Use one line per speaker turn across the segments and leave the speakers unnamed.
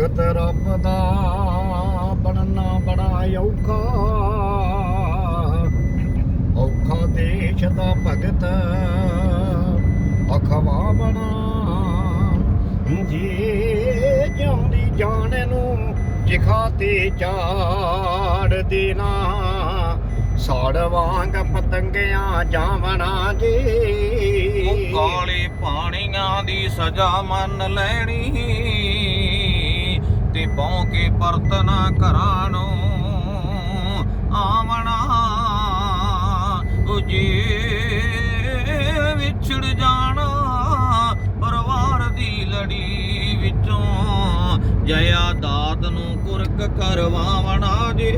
ਭਗਤ ਰੱਬ ਦਾ ਬਣਨਾ ਬੜਾ ਔਖਾ। ਔਖਾ ਦੇਸ਼ ਦਾ ਭਗਤ ਅਖਵਾ ਬਣਾ। ਜੇ ਜਿਉਂਦੀ ਜਾਣ ਨੂੰ ਜਿਖਾ ਤੇ ਚਾੜ ਦੇਣਾ, ਸਾੜ ਵਾਂਗ ਪਤੰਗਿਆਂ ਜਾਵਣਾ ਜੇ।
ਉਹ ਕਾਲੇ ਪਾਣੀਆਂ ਦੀ ਸਜ਼ਾ ਮੰਨ ਲੈਣੀ। ਤੇ ਪੌਂ ਕੇ ਪਰਤਨਾ ਘਰਾਂ ਨੂੰ ਆਵਣਾ ਉਹ ਵਿਛੜ ਜਾਣਾ, ਪਰਿਵਾਰ ਦੀ ਲੜੀ ਵਿੱਚੋਂ ਜਇਆ ਦਾਤ ਨੂੰ ਕੁਰਕ ਕਰਵਾਵਣਾ ਜੇ।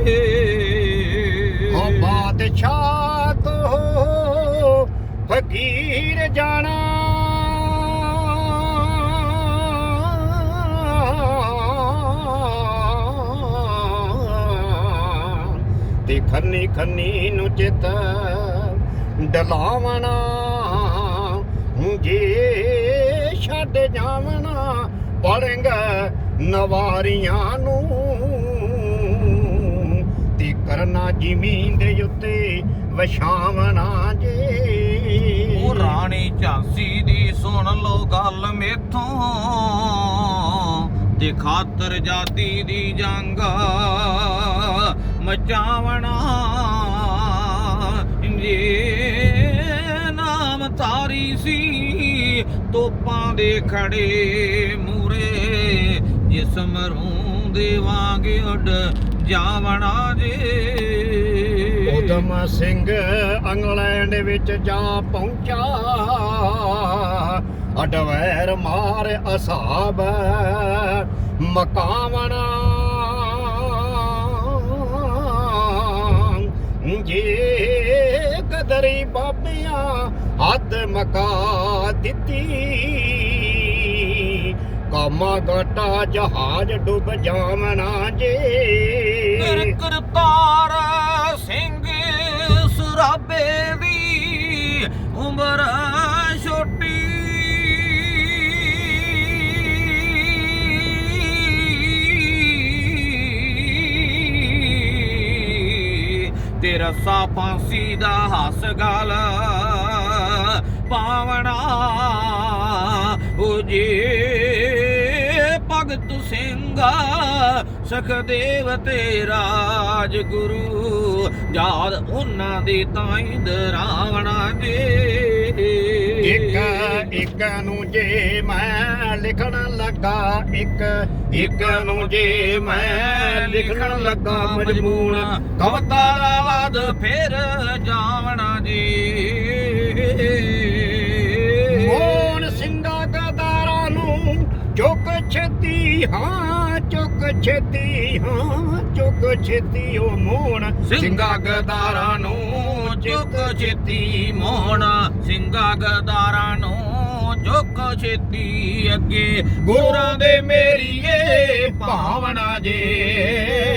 ਓ ਬਾਦਸ਼ਾਹ ਤੋਂ ਫਕੀਰ ਜਾਣਾ। ਤੇ ਖੰਨੀ ਖੰਨੀ ਨੂੰ ਚਿਤ ਡਲਾਵਣਾ। ਜੇ, ਛੱਡ ਜਾਵਣਾ ਪੜੇਗਾ ਨਵਾਰੀਆਂ ਨੂੰ। ਤੇ ਕਰਨਾ ਜ਼ਮੀਨ ਦੇ ਉੱਤੇ ਵਛਾਵਣਾ ਜੇ।
ਉਹ ਰਾਣੀ ਝਾਂਸੀ ਦੀ ਸੁਣ ਲੋ ਗੱਲ ਮੇਥੋਂ। ਤੇ ਖਾਤਰ ਜਾਤੀ ਦੀ ਜੰਗ ਮਚਾਵਣਾ। ਜੇ ਨਾਮ ਤਾਰੀ ਸੀ, ਤੋਪਾਂ ਦੇ ਖੜੇ ਮੂਰੇ। ਜਿਸ ਮਰੂ ਦੇਵਾਂਗੇ ਉੱਡ ਜਾਵਣਾ ਜੇ।
ਉਦਮ ਸਿੰਘ ਇੰਗਲੈਂਡ ਵਿੱਚ ਜਾ ਪਹੁੰਚਾ। ਅਡਵੈਰ ਮਾਰ ਅਸਾਬ। ਮਕਾਵਣਾ ਜੇ ਕਦਰੀ ਬਾਬਿਆਂ ਹੱਦ ਮਕਾ ਦਿੱਤੀ। ਕਾਮਾ ਗਟਾ ਜਹਾਜ਼ ਡੁੱਬ ਜਾਵਣਾ ਜੇ।
ਤੇ ਰਸਾ ਫਾਂਸੀ ਦਾ ਹੱਸ ਗਲ। ਪਾਵਣਾ ਉਹ ਜੇ, ਭਗਤ ਸਿੰਘ, ਸਖਦੇਵ ਤੇ ਰਾਜ ਗੁਰੂ ਯਾਦ ਉਹਨਾਂ ਦੀ ਤਾਈਂ ਦਰਾਵਣਾ ਦੇ।
ਇੱਕ ਇੱਕ ਨੂੰ ਜੇ ਮੈਂ ਲਿਖਣ ਲੱਗਾ, ਇੱਕ ਇੱਕ ਨੂੰ ਜੇ ਮੈਂ ਲਿਖਣ ਲੱਗਾ ਮਜਬੂਰ
ਕਵਤਾ ਰਾਵਦ ਫਿਰ ਜਾਵਣਾ ਜੀ।
ਮੋਹਨ ਸਿੰਘਾ ਗਦਾਰਾਂ ਨੂੰ ਚੁੱਕ ਛੇਤੀ, ਹਾਂ, ਚੁੱਕ ਛੇਤੀ, ਹਾਂ, ਚੁੱਕ ਛੇਤੀ ਉਹ ਮੋਹਨ
ਸਿੰਘਾ ਗਦਾਰਾਂ ਨੂੰ ਚੁੱਕ ਛੇਤੀ ਮੋਹਣਾ ਸਿੰਘਾ ਗਦਾਰਾਂ ਨੂੰ ਜੋਗਾ ਛੇਤੀ ਅੱਗੇ ਗੁਰਾਂ ਦੇ ਮੇਰੀਏ ਭਾਵਨਾ ਜੇ।